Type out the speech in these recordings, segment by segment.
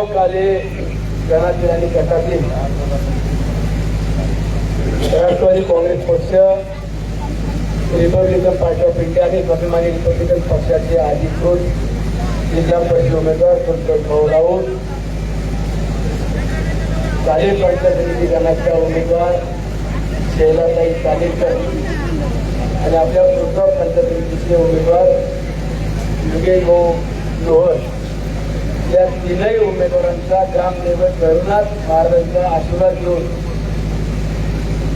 फुलगाव काले गणातील आणि गटातील राष्ट्रवादी काँग्रेस पक्ष रिपब्लिकन पार्टी ऑफ इंडिया आणि स्वाभिमानी रिपब्लिकन पक्षाचे अधिकृत जिल्हा परिषद उमेदवार संतोष भाऊ राऊत. काले पंचायत समिती गणाच्या उमेदवार शैलाताई कालेकर आणि आपल्या दुर्गा पंचायत समितीचे उमेदवार योगेश भाऊ लोहर. या तीनही उमेदवारांचा ग्रामसेवक धरुणात महाराजांचा आशीर्वाद घेऊन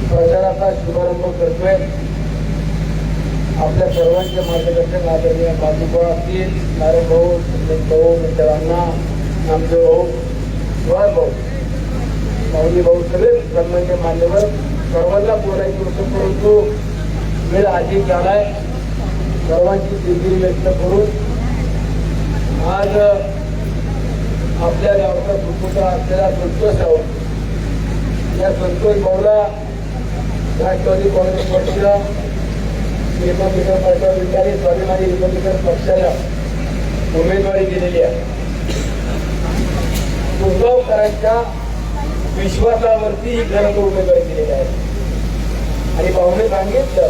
प्रचाराचा शुभारंभ करतोय. आपल्या सर्वांचे मार्गदर्शक आदरणीय बाजूबा असतील नारायण भाऊ संदेश भाऊ मित्रांना नामदेव भाऊ सुहास भाऊ माऊली भाऊ सगळे सन्मान्य मान्यवर सर्वांना बोलायची होतं परंतु वेळ अधिक झालाय सर्वांची दिलगिरी व्यक्त करून आज आपल्या गावचा कुटुंबा असलेला संतोष राऊत या संतोष भाऊला राष्ट्रवादी काँग्रेस पक्ष रिपब्लिकन पार्टी स्वाभिमानी रिपब्लिकन पक्षाला उमेदवारी दिलेली आहे. उद्धवकरांच्या विश्वासावरती ही खरं उमेदवारी दिलेली आहे. आणि भाऊने सांगितलं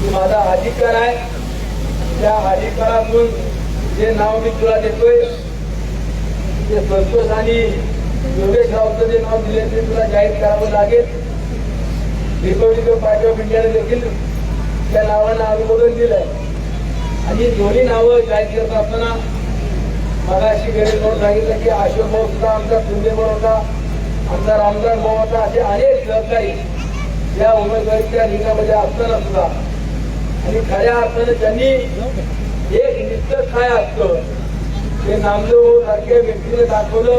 की माझा अधिकार आहे. त्या अधिकारातून जे नाव मी तुला देतोय ते संतोष आणि योगेश रावचं जे नाव दिले ते तुला जाहीर करावं लागेल. रिपब्लिकन पार्टी ऑफ इंडियाने देखील त्या नावाला अनुमोदन दिलंय. आणि दोन्ही नावं जाहीर करत असताना मला अशी गरीब म्हणून सांगितलं की अशोक भाऊ सुद्धा आमचा कुंदेवर होता आमचा रामदास भाऊ होता असे अनेक सहकारी या उमेदवारीच्या रिंगामध्ये असताना सुद्धा. आणि खऱ्या अर्थाने त्यांनी एक निश्चित काय असतं? ते नामदेव सारख्या व्यक्तीने दाखवलं.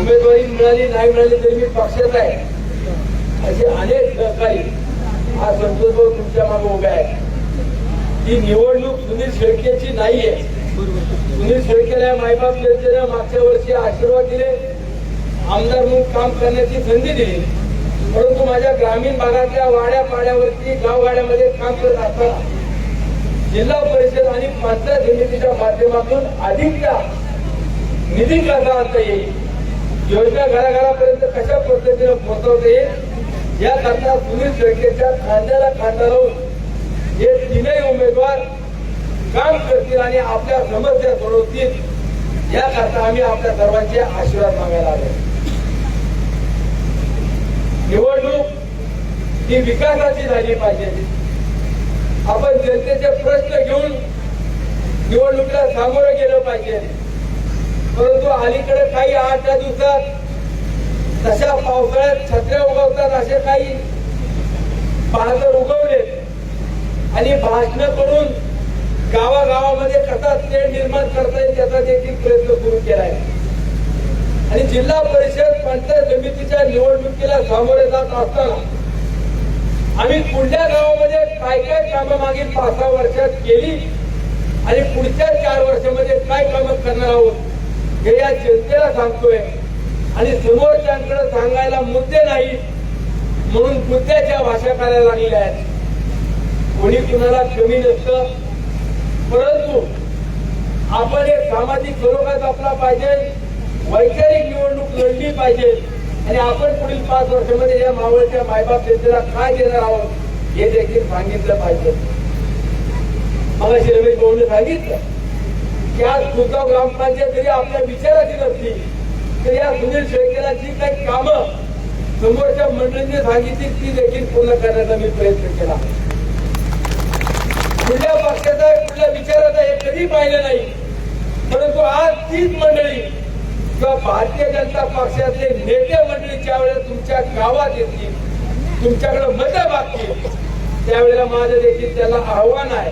उमेदवारी मिळाली नाही मिळाली तरी मी पक्षात आहे. असे अनेक सहकारी हा संतोष भाऊ तुमच्या मागे उभे आहेत. ही निवडणूक सुनील शेळकेची नाहीये. सुनील शेळकेला मायबाप योजनेनं मागच्या वर्षी आशीर्वाद दिले. आमदार म्हणून काम करण्याची संधी दिली. परंतु माझ्या ग्रामीण भागातल्या वाड्या पाड्यावरती गावगाड्यामध्ये काम करत असताना जिल्हा परिषद आणि पंचायत समितीच्या माध्यमातून अधिकचा निधी कसा आणता येईल. योजना घराघरापर्यंत कशा पद्धतीने पोहोचवता येईल याकरता सुनील शेळकेच्या खांद्याला खांदा लावून हे तीनही उमेदवार काम करतील आणि आपल्या समस्या सोडवतील याकरता आम्ही आपल्या सर्वांचे आशीर्वाद मागायला आलो निवडणूक ही विकासाची झाली पाहिजे. आपण जनतेचे प्रश्न घेऊन निवडणुकीला सामोरं गेलं पाहिजे. परंतु अलीकडे काही आठ दहा दिवसात तशा पावसाळ्यात छत्र्या उगवतात असे काही बहादर उगवले. आणि भाषण करून गावागावामध्ये कसा स्टेट निर्माण करता येईल त्याचा देखील प्रयत्न सुरू केलाय. आणि जिल्हा परिषद पंचायत समितीच्या निवडणुकीला सामोरे जात असताना आम्ही पुढच्या गावामध्ये काय काय कामं मागील पाच सहा वर्षात केली आणि पुढच्या चार वर्षामध्ये काय कामं करणार आहोत हे या जनतेला सांगतोय. आणि समोरच्याकडे सांगायला मुद्दे नाही म्हणून मुद्द्याच्या भाषा करायला लागलेल्या आहेत. कोणी कुणाला कमी नसतं. परंतु आपण एक सामाजिक स्वरूपात आपला पाहिजे वैचारिक निवडणूक लढली पाहिजे. आणि आपण पुढील पाच वर्षामध्ये या मावळच्या मायबाप जनतेला काय देणार आहोत हे देखील सांगितलं पाहिजे. मला रमेश भाऊने सांगितलं की आज तुझगाव ग्रामपंचायत जरी आपल्या विचाराची नसली तर या सुनील शेळकेला जी काही कामं समोरच्या मंडळींनी सांगितली ती देखील पूर्ण करण्याचा मी प्रयत्न केला. कुठल्या पक्षाचा कुठल्या विचाराचा हे कधी पाहिलं नाही परंतु आज तीच मंडळी किंवा भारतीय जनता पक्षातले नेते मंडळी ज्या वेळेला तुमच्या गावात येतील तुमच्याकडे मत मागतील त्यावेळेला माझं देखील त्याला आव्हान आहे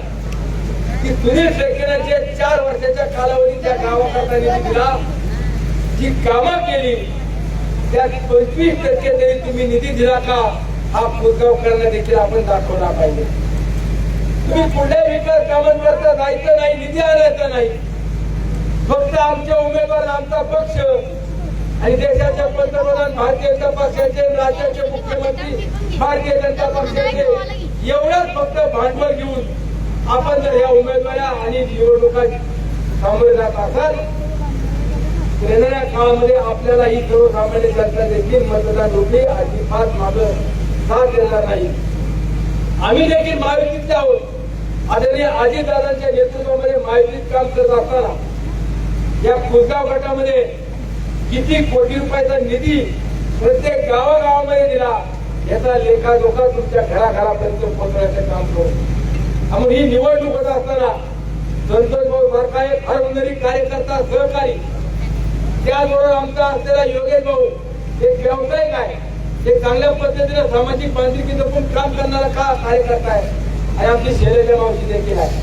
की सुनील शेळकेनं चार वर्षाच्या कालावधी त्या गावाकरता निधी दिला जी कामं केली त्या पंचवीस टक्के तरी तुम्ही निधी दिला का हा पुरगाव करणं देखील आपण दाखवला पाहिजे. तुम्ही पुढे विकास कामांवरचा जायचं नाही निधी आणायचा नाही. फक्त आमचे उमेदवार आमचा पक्ष आणि देशाचे पंतप्रधान भारतीय जनता पक्षाचे राज्याचे मुख्यमंत्री भारतीय जनता पक्षाचे एवढंच फक्त भांडवल घेऊन आपण जर ह्या उमेदवारा आणि निवडणुका सामोरे जात असाल येणाऱ्या काळामध्ये आपल्याला ही सर्वसामान्य जनता देखील मतदान रुपये अजिबात मागं साथ देणार नाही. आम्ही देखील महायुतीतले आहोत. आदरणीय अजितदादांच्या नेतृत्वामध्ये महायुतीत काम करत असताना या कुसगाव गटामध्ये किती कोटी रुपयाचा निधी प्रत्येक गावागावामध्ये दिला याचा लेखाजोखा तुमच्या घराघरापर्यंत पोहोचण्याचं काम करू. म्हणून ही निवडणूक होत असताना संतोष भाऊ सारखा एक कार्यकर्ता सहकारी त्याचबरोबर आमचा असलेला योगेश भाऊ एक व्यावसायिक आहे. ते चांगल्या पद्धतीने सामाजिक बांधिलकी जपून काम करणारा का कार्यकर्ता आहे? आणि आमची शैलजा मावशी देखील आहे.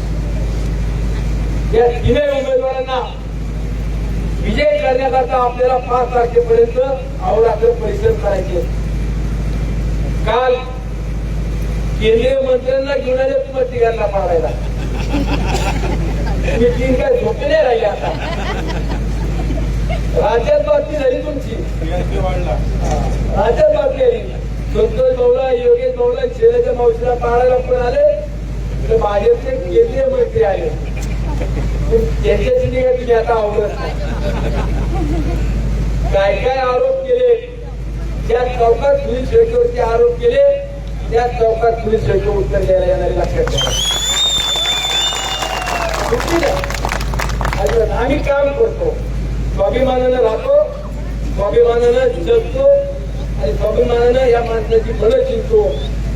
या तिन्ही उमेदवारांना विजय करण्याकरता आपल्याला पाच तारखेपर्यंत अहोरात्र परिश्रम करायचे काल केंद्रीय मंत्र्यांना घेऊन आले तुम्हाला तिघांना मारायला तुम्ही तीन काय झोपे नाही राहिले आता. राज्यात बातमी झाली तुमची. राज्यात बातमी आली. संतोष भाऊला योगेश भाऊला शैलजा मावशीला पाहायला पण आले. तर भाजपचे केंद्रीय मंत्री आले. त्यांच्याशी नाही का तुम्ही आता आवडत काय काय आरोप केले ज्या चौकात पोलीस शेवटीवरती आरोप केले त्या चौकात पोलीस शेवटी उत्तर द्यायला येणारे लक्षात घ्या आम्ही काम करतो. स्वाभिमानानं राहतो स्वाभिमानानं जगतो आणि स्वाभिमानानं या माणसाची भलं जिंकतो.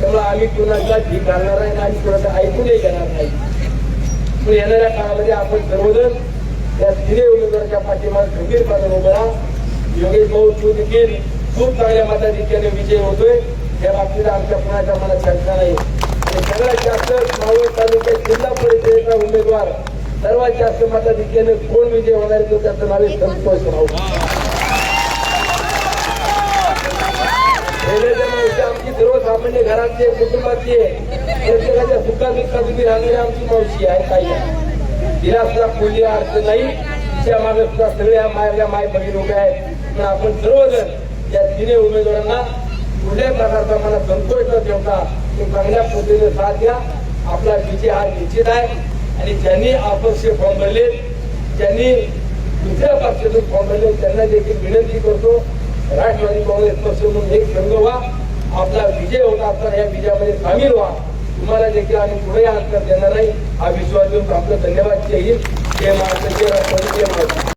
त्यामुळे आम्ही कुणाचा ठीक घालणार आहे आणि कुणाचं ऐकूनही घेणार नाही. येणाऱ्या काळामध्ये आपण सर्वजण या तिन्ही उमेदवारांच्या पाठीमागे खंबीरपणे उभं राहा. योगेश भाऊ तू देखील खूप चांगल्या मताधिक्याने विजय होतोय. या बाबतीत आमच्या कुणाच्या मनात शंका नाही. सगळ्यात जास्त मावळ तालुक्यात जिल्हा परिषदेचा उमेदवार सर्वात जास्त मताधिक्याने कोण विजय होणार तो त्याचं नाव आहे संतोष भाऊ. आमची सर्वसामान्य घरातली आहे, कुटुंबातली प्रत्येकाच्या सुखा कधी राहणारी आमची मावशी आहे काही आहे. तिला सुद्धा कोणी अर्थ नाही. तिच्यामागे सुद्धा सगळ्या मायल्या माय बहीण उभ्या आहेत. पण आपण सर्वजण या तिन्ही उमेदवारांना कुठल्याही प्रकारचा मला संतोष न ठेवता ते चांगल्या पद्धतीने साथ द्या. आपला विजय हा निश्चित आहे. आणि ज्यांनी अपक्ष फॉर्म भरले ज्यांनी दुसऱ्या पक्षातून फॉर्म भरले त्यांना देखील विनंती करतो राष्ट्रवादी काँग्रेस पक्ष म्हणून एक संघ व्हा. आपला विजय होता असताना या विजयामध्ये सामील व्हा. तुम्हाला देखील आम्ही पुढे अंतर देणार नाही हा विश्वास देऊन आपलं धन्यवाद. जय हिंद. जय महाराष्ट्र. जय राष्ट्रवादी. जय महाराष्ट्र.